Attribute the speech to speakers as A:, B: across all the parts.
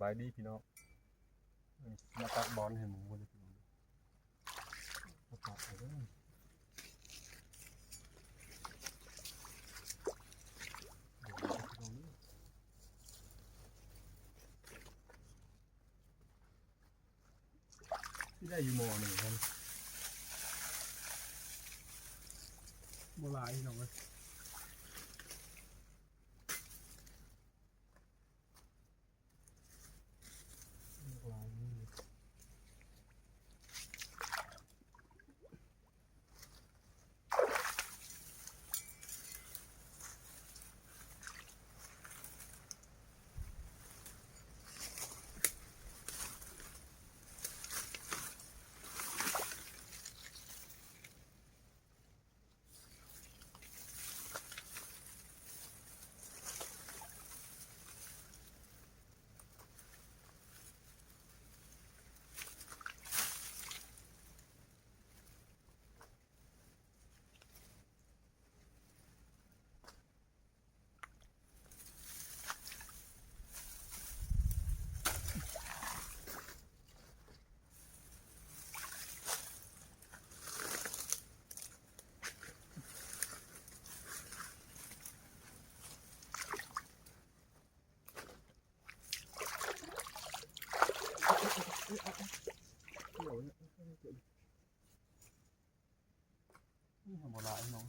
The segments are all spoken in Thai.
A: บายดีพี่น้องเอ้ยมาตักบอลให้หมูเลยพี่น้องมาตักไปเด้อเดี๋ยวเอาไปตรงนี้ที่ได้อยู่หมอหนึ่งครับโบราณพี่น้องเลย นี่ทำอะไรน้อง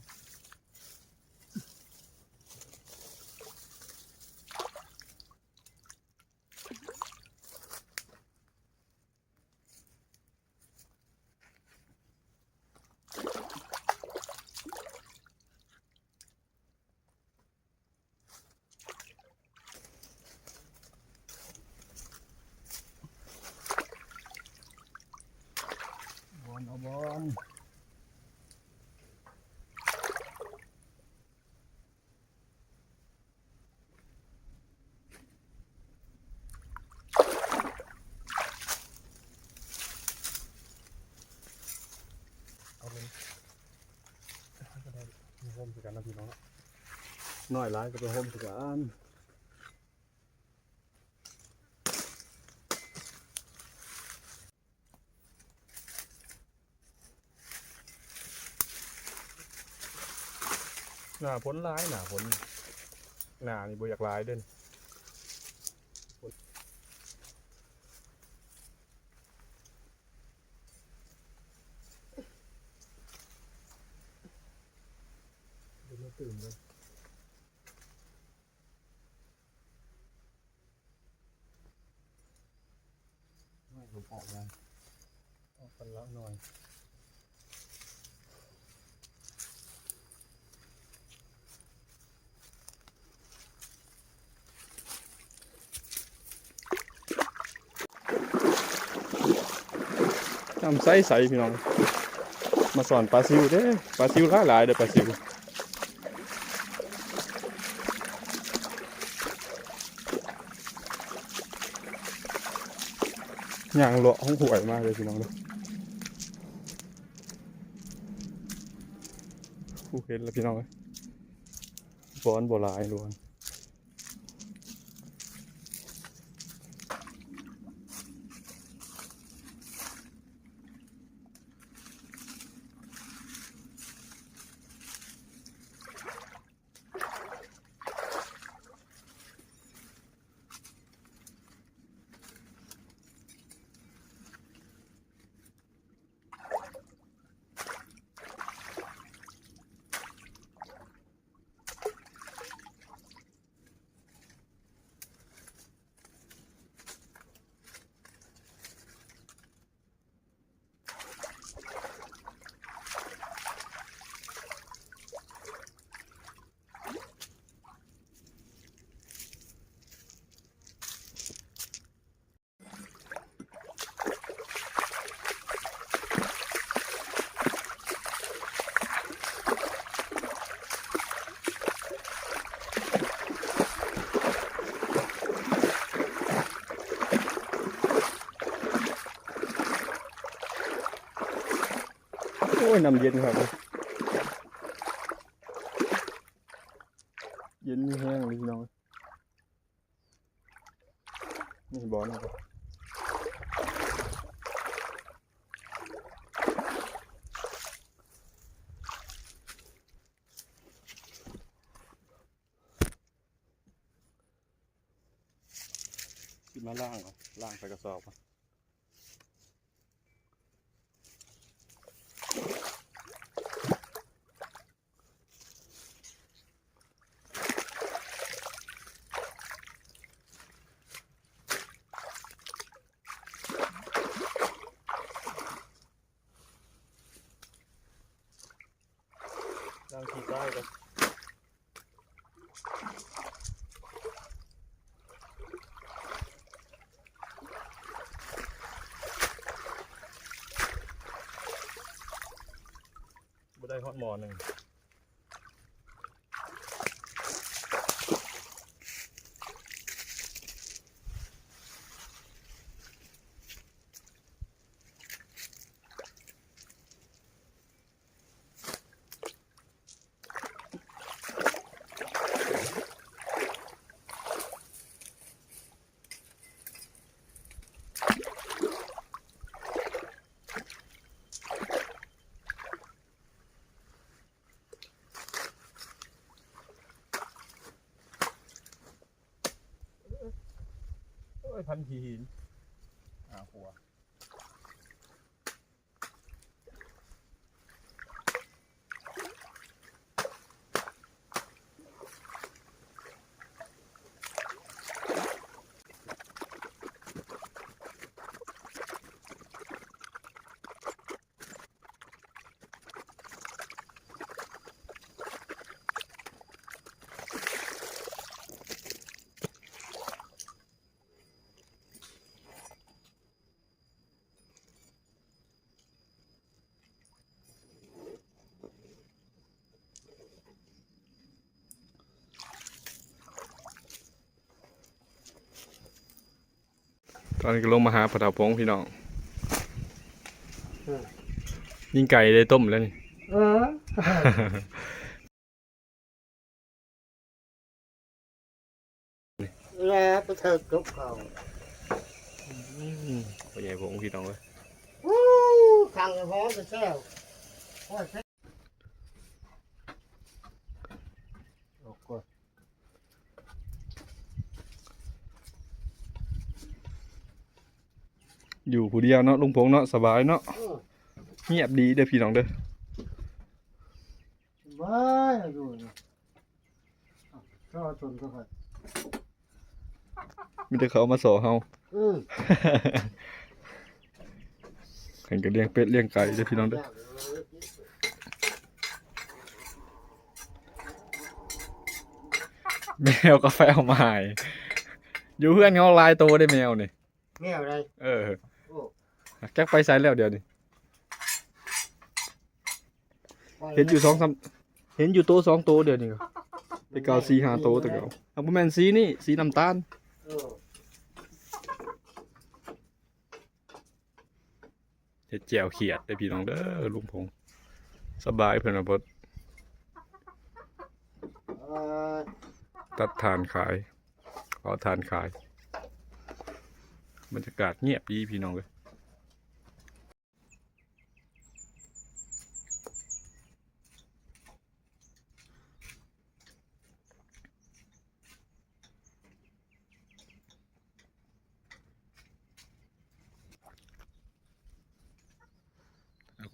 A: บอลเอาบอล เอาเลยก็ได้มีโฮมสิ กันนะพี่น้องน้อยร้ายก็ไปโฮมสิกันหน้าผลร้ายหน้าผลหน้านี่บ่อยากร้ายเด่นเดี๋ยวมัน ตื่นเลยไม่ผมออกมาออกกันแล้วหน่อยน้ำใสใสพี่น้อง มาสอนปลาซิวเด้ปลาซิวหลายหลายๆเด้อปลาซิว ย่างเลาะห้องหวยมากเลยพี่น้องด้อผู้เห็นแล้วพี่น้องเอ้ยบอนบ่ลายล้วน ยน้ำเย็นครับ เย็นมีแห้งเลยพี่น้องนี่บอลนี่ก็ขึ้นมาล่างก่อนล่างใส่กระสอบก่อน ล่งขี่ใต้ก่อนบ่ได้ฮอดหมอหนึ่ง พันทีหินอ่าหัว ตอนนี้ก็ลงมาหาปลาเถาพงพี่น้องยิงไก่ได้ต้มแล้วนี่
B: เออแล้วไปเถิดกบเขา
A: พ่อใหญ่พงพี่น้องเลย
B: วู้ทางห้องจะแซ่วโอ้ยแซ่โอ้โห
A: อยู่ผู้เดียวเนาะลุงพงเนาะสบายเนาะ
B: อืม
A: เงียบดีเด้อพี่น้องเด้อ
B: บ้ายอยู่นี่อะรอจนก็ค่อย
A: มีแต่เขามาสอเฮา
B: อืม
A: แข่งกันเลี้ยงเป็ดเลี้ยงไก่เด้อพี่น้องเด้อแมวกาแฟเอามาให้อยู่เพื่อนเขาลายโตได้แมวนี่
B: แม่อะไร
A: เออ
B: โอ้
A: แก๊กไปใส่แล้วเดี๋ยวนี้เห็นอยู่สองสามเห็นอยู่โตะสองโตะเดี๋ยวนี้ก็ไปเกาสีหาโตะแต่เกาเอาบ่แม่นสีนี่สีน้ำตาล
B: เออ
A: เฮ็ดแจ่วเขียดได้อพี่น้องเด้อลุงพงษ์สบายเพิ่นว่าบ่
B: เออ
A: ตัดทานขายขอทานขายบรรยากาศเงียบดีพี่น้องเอ้ย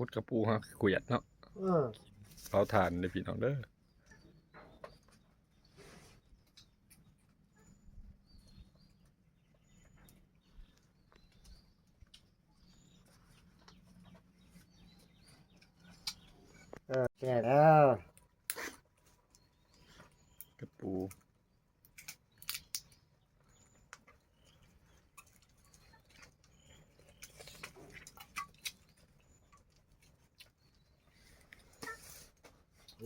A: คุดกระปูฮะเกวียดเนาะ
B: เออ
A: เขาทานเลยพี่น้องเด้อ
B: เออแก่แล้ว
A: กระปู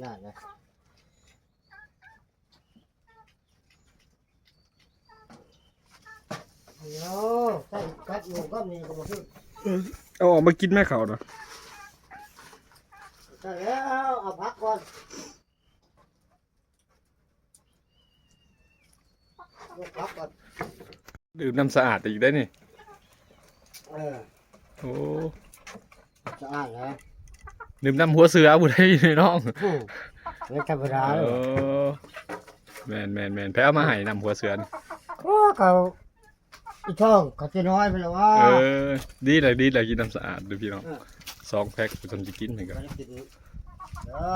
B: นั่นนะโย่ใส่กัดอยู่ก็มีก็มาขึ้น
A: เอาออกมากินแม่เขาเนาะ
B: ใส่แล้วเอาพักก่อนเอาพักก่อน
A: ดื่มน้ำสะอาดอีกได้นี่
B: เออ
A: โอ้
B: สะอาดแล้ว
A: ดื่มน้ำหัวเสือบุได้ในน้อง
B: อืมไม่ธรรมดา
A: เอ
B: เลย
A: อแมนแมนแมนแพ้เอามาให้น้ำหัวเสือนี่
B: โอ้เขาอีช่องเขาจะน้อยไปแล้วว่า
A: เออดีเลยดีเลยกินน้ำสะอาดดูพี่น้อง
B: เออ
A: สองแพ็คกูทำจะกินเหมือนกัน
B: ไม่ได้กินได้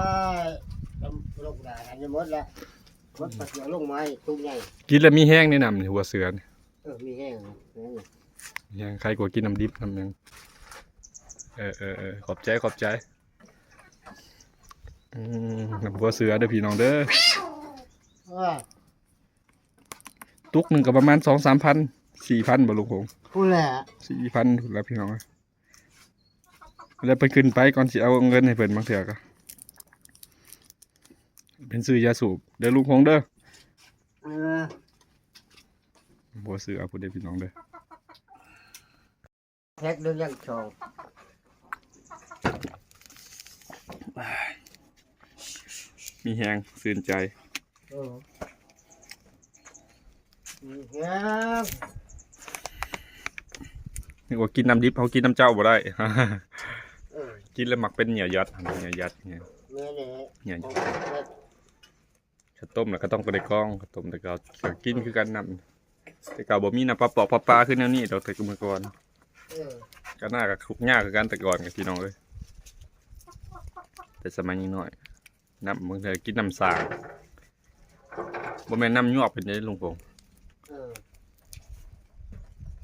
B: ทำลงได้อันนี้หมดแล้วหมดปัดเดียวลงไม้ตุ้มใหญ่
A: กินแล้วมีแห้งแนะนำนี่หัวเสือนี่
B: เออมีแห้งนะแห้ง
A: ยังใครกลัวกินน้ำดิบน้ำยังเออเออเออขอบใจขอบใจ อืมน้ำหัวเสือเด้อพี่น้องเด้อ
B: เออ
A: ตุกหนึ่งก็ประมาณสองสามพันสี่พันบ่ลุงพง
B: พูดแหละ
A: สี่พันแล้วพี่น้องเอ้ยแล้วไปขึ้นไปก่อนสิเอาเงินให้เพิ่นบางเถื่อก็เป็นซื้อยาสูบเด้อลุงพงเด้อ
B: เออ
A: หัวเสือพูดเด้อพี่น้องเด้อ
B: แท็กเรื่องยังชอง
A: มีแหงซื่นใจ
B: เออมีแห้ง
A: นึกว่ากินน้ำดิบเขากินน้ำเจ้าบ่ได้
B: เออ
A: กินแล้วมักเป็นเหนียวยัดเหนียวยัดเนี่ย
B: แม่เนี่ย
A: เหนียว
B: ข
A: ยั
B: อง
A: ด
B: แม่
A: ข้าวต้มแล้วก็ต้องไปในกล้องข้าวต้มแต่ก็ก็กินคือกันนำแต่เก่าบ่มีน้ำปลาปอกปลาปลาขึ้นแนวนี้ดอกแต่ก็เมื่อก่อน
B: เออ
A: ก็น่ากับทุกข์ยากคือกันแต่ก่อนกับพี่น้องเลยแต่สมัยนี้น้อย น้ำบางเทีกินน้ำสางบ่แม่นน้ำยวกเป็นได้ลุงพงษ์
B: เออ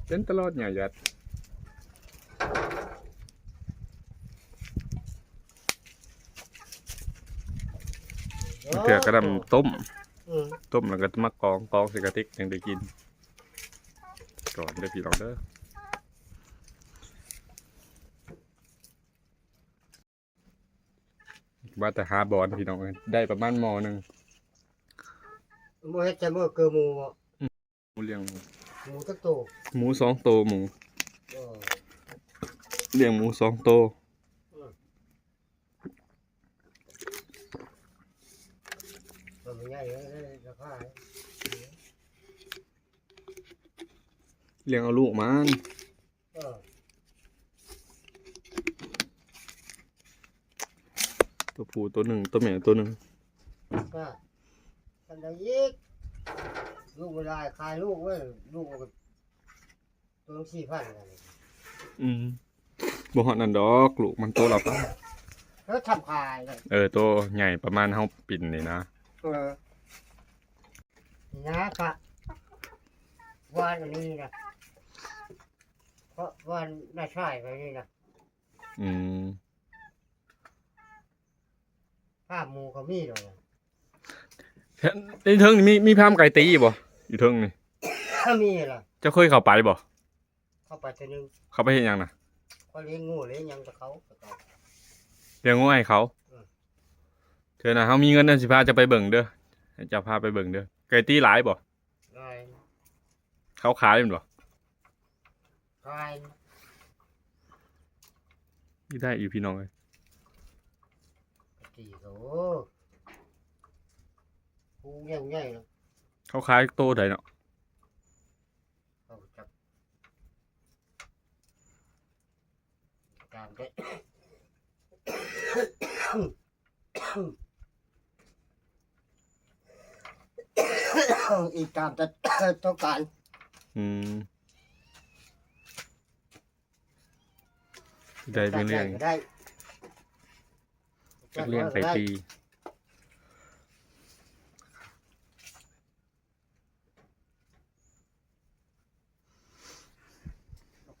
A: เป็นตลอดเหนียวยัดบางเถื่อก็นำต้ม
B: อืม
A: ต้มแล้วก็มากรองกรองใส่กระติกยังได้กิน ก่อนเด้อพี่น้องเด้อ ว่าแต่หาบอลพี่น้องเอ้ยได้ประมาณหมอหนึ่ง
B: บ่เฮ็ดจะบ่เกือหมูบ่
A: หมูเลี้ยง
B: หมูตักโต
A: หมูสองโตวหมู
B: เออ
A: เลี้ยงหมูสองโตว
B: มันใหญ่เลยราคา
A: เลี้ยงเอาลูกมัน
B: เออ
A: ตัว ผู้ตัวหนึ่งตัวแม่ตัวหนึ่ง
B: ก็กันได้อีกลูกเวลาขายลูกเว้ยลูกมันก็ตัวสี่พันกัน
A: อืมบ่ฮอดนั่นดอกลูกมันโตแล้วปะ
B: แล้วทำขายเลย
A: เออตัวใหญ่ประมาณเฮาปิ่นนี่นะ
B: เออนี่นะกะวันอันนี้นะเพราะวันน่าใช่ไปนี่นะ
A: อืม
B: ภาพหมูเขามีเลยนะ
A: แค่ในเทิงนี่มีมีพามไก่ตีบ่อยู่เทิงนี่
B: ถ้ามีล่ะ
A: เจ้าเคยเข้าไปบ่
B: เข้าไปตัวหนึง
A: เข้าไปเฮ็ดหยังน่ะ
B: เขาเลี้ยงงูเลี้ยงหยังกับเขากับเขา
A: เลี้ยงงูให้เขา
B: อืม
A: เธอนะเขามีเงินเดือนสิพาจะไปเบิ่งเด้อให้เจะพาไปเบิ่งเด้อไก่ตีหลายบ่
B: ลาย
A: เขาขายเป็นบ่
B: ลาย
A: นี่ได้อยู่พี่น้องเลย
B: ตีโตหูใหญ่ใหญ่ๆเนาะ
A: เขาขายโตไดเนาะ
B: เขาจับตามได้อีกตามจะต้องการ
A: อืมได้เป็นเรื่อง
B: ได้
A: เป็นเรื่องไก่ตี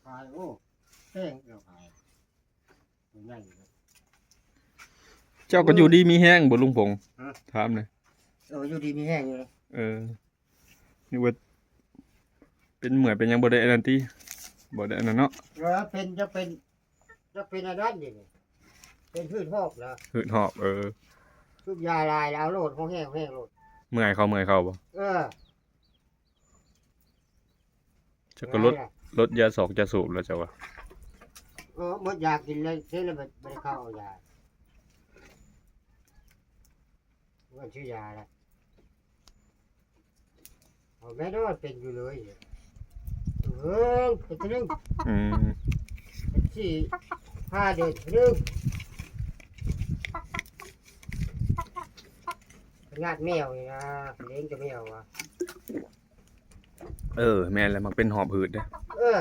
B: ขายโอ้แห้งเราขายใหญ่เลย
A: เจ้าก็อยู่ดีมีแห้งบ่ลุงพงษ์
B: ฮะ
A: ถามเลย
B: เอออยู่ดีมีแห้งอยู่เลย
A: เออนี่ว่าเป็นเหมือนเป็นหยังบ่ได้อันนั้นติบ่ได้อันนั้นเนาะ
B: เออเป็นจะเป็นจะเป็นอะไรนี่นี่ เป็นพืชหอกนะ
A: หืดหอบเออ
B: ทุกยาลายแล้วโหลดของแห้งแห้งโหลด
A: เมื่อยเขาเมื่อยเขาบ่
B: เออ
A: เจ้าก็ลดลดยาสอกยาสูบแล้วเจ้าว่า
B: เออหมดยากินเลยเสร็จแล้วไม่ไม่ได้เข้าเอายาว่าชื่อยาละเอาแม่นว่าเป็นอยู่เลยเออเป็นตัวหนึง
A: อืม
B: เป็นสี่ห้าเดือนตัวหนึงเป็น งาดแมวนี่นะเลี้ยงจะแมวอะ
A: เออ แม่นแล้วมันเป็นหอบหืดเด้อ
B: เออ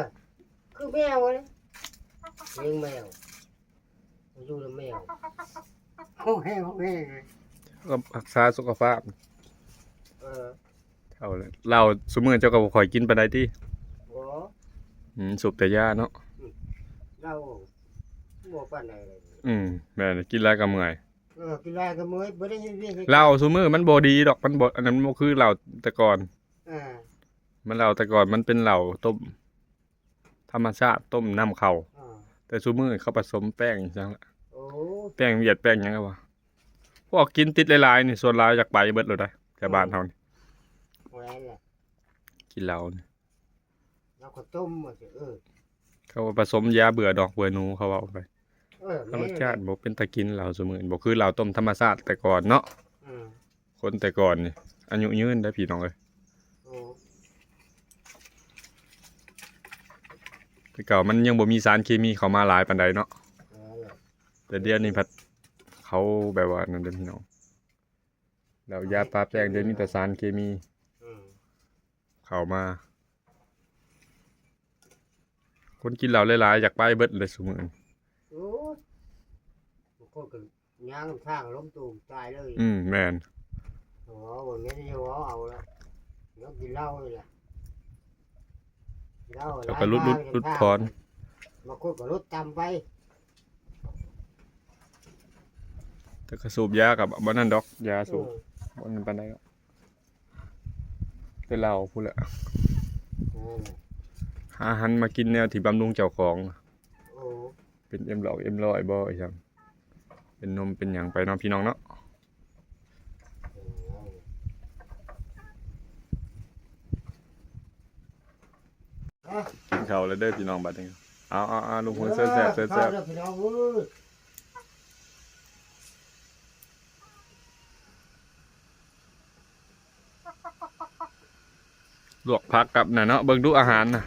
B: คือแมวเลยเลี้ยงแมวอยู่ในแมวโอ้แห้งโอ้แห้งเลย
A: ก็รักษาสุขภาพ
B: เออ
A: เท่าเลยเราสมมือเจ้าก็บ่ค่อยกินปานใดติ
B: โอ้
A: อืมสูบแต่ยาเนาะ
B: เราบ่ปานใดเลย
A: อืมแม่นกินแล้วก็เมื่อย
B: เออกินได้ก็เมื่อยบ่ได้ยินเสียง
A: เหล้าซุมือมันบ่ดีดอกมันบ่อันนั้นมันบ่คือเหล้าแต่ก่อน
B: อ่า
A: มันเหล้าแต่ก่อนมันเป็นเหล้าต้ม ธรรมชาติต้มน้ำเข้า
B: อ่า
A: แต่ซุมือเขาผสมแป้งจังละ
B: โอ้
A: แป้งเวียดแป้งหยังก็ว่าพวกกินติดหลายๆนี่ส่วนหลายอยากไปเบิดเลยได้แถวบ้านเฮานี่
B: แหวนแหละ
A: กินเหล้านี่
B: เราก็ต้มมาสิเออ
A: เขาผสมยาเบื่อดอกเบื่อหนูเขาเอาไป
B: เออ
A: รสชาติบ่เป็นตะกินเหล้าซุมือบ่คือเหล้าต้มธรรมชาติแต่ก่อนเนาะ
B: อืม
A: คนแต่ก่อนนี่อายุยืนได้อพี่น้องเอ้ย
B: โอ้
A: แต่เก่ามันยังบ่มีสารเคมีเข้ามาหลายปานใดเนาะ
B: แหวนแหละ
A: แต่เดี๋ยวนี้พัดเขาแบบว่านั่นเด้อพี่น้องแล้วยาปลาแป้งเดี๋ยวมีแต่สารเคมี
B: อืม
A: เข้ามาคนกินเหล้าหลายๆอยากไปเบิดเลยซุมื้อนี้
B: โอ้บาง คนก็ย่างทางล้มตูมตายเลย
A: อืมแม่น
B: โอ้วันนี้จะเอาเอาละเดี๋ยวกินเหล้าเลยล่ะกินเหล้า
A: แล้วก็รุดรุดรุดถอน
B: บางคนก็รุดตามไป
A: แต่ก็สูบยากับบ่นั่นดอกยาสูบ
B: เออ
A: บ่นั่นปานใดก็แต่เหล้าพูดแหละ
B: เออ
A: หาอาหันมากินแนวที่บำรุงเจ้าของ
B: โอ้
A: เป็นเอ็มหลอกเอ็มร้อยบ่อีหยัง เป็นนมเป็นหยังไปเนาะพี่น้องเนาะ
B: เออ
A: กินข้าวแล้วเด้อพี่น้องบัดนี้เอาเอาเอาลุงพลเซ่บแซ่บเซ่บแซ่บ
B: ข้าวเด้อพี่น้องเอ้ย
A: ลวกผักกับน่ะเนาะเบิ่งดูอาหารน่ะ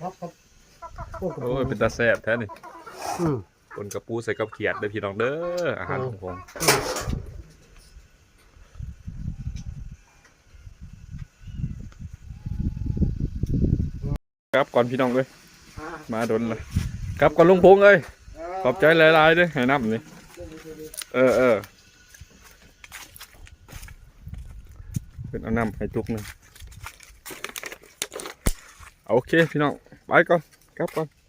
B: พักกับ
A: โอ้ยเป็นตาแซ่บแท้นี่
B: อืม
A: คนกระปูใส่กับเขียดเด้อพี่น้องเด้ออาหารของผมครับก่อนพี่น้องเอ้ยมาดนเลยครับก่อนลุงพงษ์เอ้ยขอบใจหลายๆด้อให้น้ำนี่เออเออเป็นเอาน้ำให้จุกหนึงโอเคพี่น้องไปก่อนกลับก่อน